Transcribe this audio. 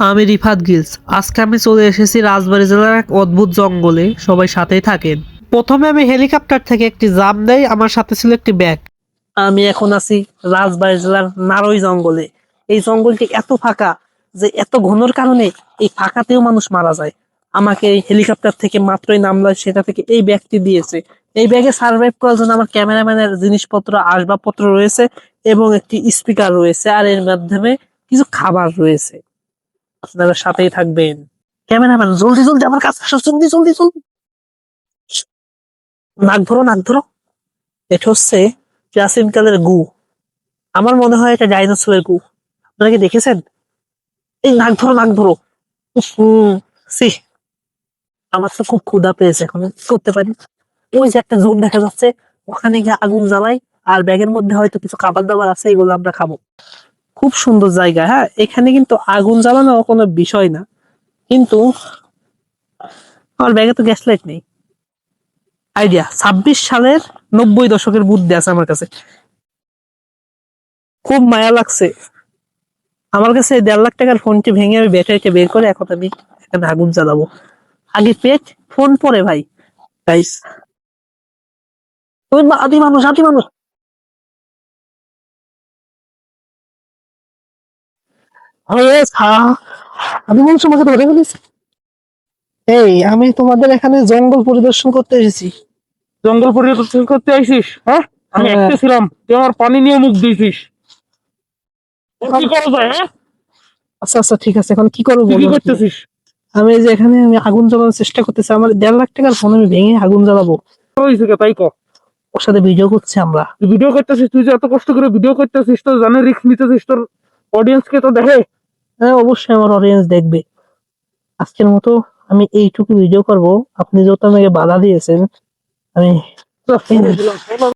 আমি রিফাত গিলস। আজকে আমি চলে এসেছি রাজবাড়ী জেলার এক অদ্ভুত জঙ্গলে। সবাই সাথেই থাকেন। প্রথমে আমি হেলিকপ্টার থেকে একটি জাম দেই, আমার সাথে ছিল একটি ব্যাগ। আমি এখন আছি রাজবাড়ী জেলার নারই জঙ্গলে। এই জঙ্গলটি এত ফাঁকা যে এত ঘনর কারণে এই ফাঁকাতেও মানুষ মারা যায়। আমাকে এই হেলিকপ্টার থেকে মাত্রই নামলো, সেটা থেকে এই ব্যাগটি দিয়েছে। এই ব্যাগে সার্ভাইভ করার জন্য আমার ক্যামেরাম্যানের জিনিসপত্র, আসবাবপত্র রয়েছে এবং একটি স্পিকার রয়েছে, আর এর মাধ্যমে কিছু খাবার রয়েছে। আপনারা সাথেই থাকবেন। ক্যামেরাম্যান, জলদি জলদি আমার কাছে আসো, জলদি জলদি জলদি। নাক ধরো নাক ধরো। এটা হচ্ছে প্রাচীন কালের গু। আমার মনে হয় এটা ডাইনোসরের গু। আপনারা কি দেখেছেন? এই নাক ধরো নাক ধরো। হুম সি আমার তো খুব ক্ষুধা পেয়েছে এখন করতে পারি। ওই যে একটা জোন দেখা যাচ্ছে, ওখানে গিয়ে আগুন জ্বালাই, আর ব্যাগের মধ্যে হয়তো কিছু খাবার দাবার আছে, এগুলো আমরা খাব। খুব সুন্দর জায়গা হ্যাঁ? এখানে কিন্তু আগুন জ্বালানো কোনো বিষয় না। কিন্তু আমার ব্যাগে তো গ্যাস লাইট নেই। আইডিয়া ছাব্বিশ সালের নব্বই দশকের বুদ্ধি আছে আমার কাছে। খুব মায়া লাগছে। আমার কাছে দেড় লাখ টাকার ফোনটি ভেঙে আমি ব্যাটারিটা বের করে এখন আমি এখানে আগুন জ্বালাবো। আগে পেট, ফোন পরে ভাই। গাইস আদি মানুষ আদি মানুষ খা- আদি আমাকে ধরে ফেলেছে? এই আমি তোমাদের এখানে জঙ্গল পরিদর্শন করতে এসেছি। জঙ্গল পরিদর্শন করতে আইসিস? হ্যাঁ? আমি হ্যাঁ। একটা ছিলাম তুই আমার পানি নিয়ে মুখ দিয়েছিস। কি করা যায় হ্যাঁ? আচ্ছা আচ্ছা ঠিক আছে এখন কি করব কি করতেছিস? আমি যে এখানে আমি আগুন জ্বালানোর চেষ্টা করতেছি আমার দেড় লাখ টাকার ফোন আমি ভেঙে আগুন জ্বালাবো। তাই কর। ওর সাথে ভিডিও করছি আমরা। ভিডিও করতেছিস তুই যে এত কষ্ট করে ভিডিও করতেছিস তো জানে রিস্ক নিতেছিস তোর অডিয়েন্স কে তো দেখে। হ্যাঁ অবশ্যই আমার অডিয়েন্স দেখবে। আজকের মতো আমি এইটুকু ভিডিও করব। আপনি যত আমাকে বাধা দিয়েছেন, আমি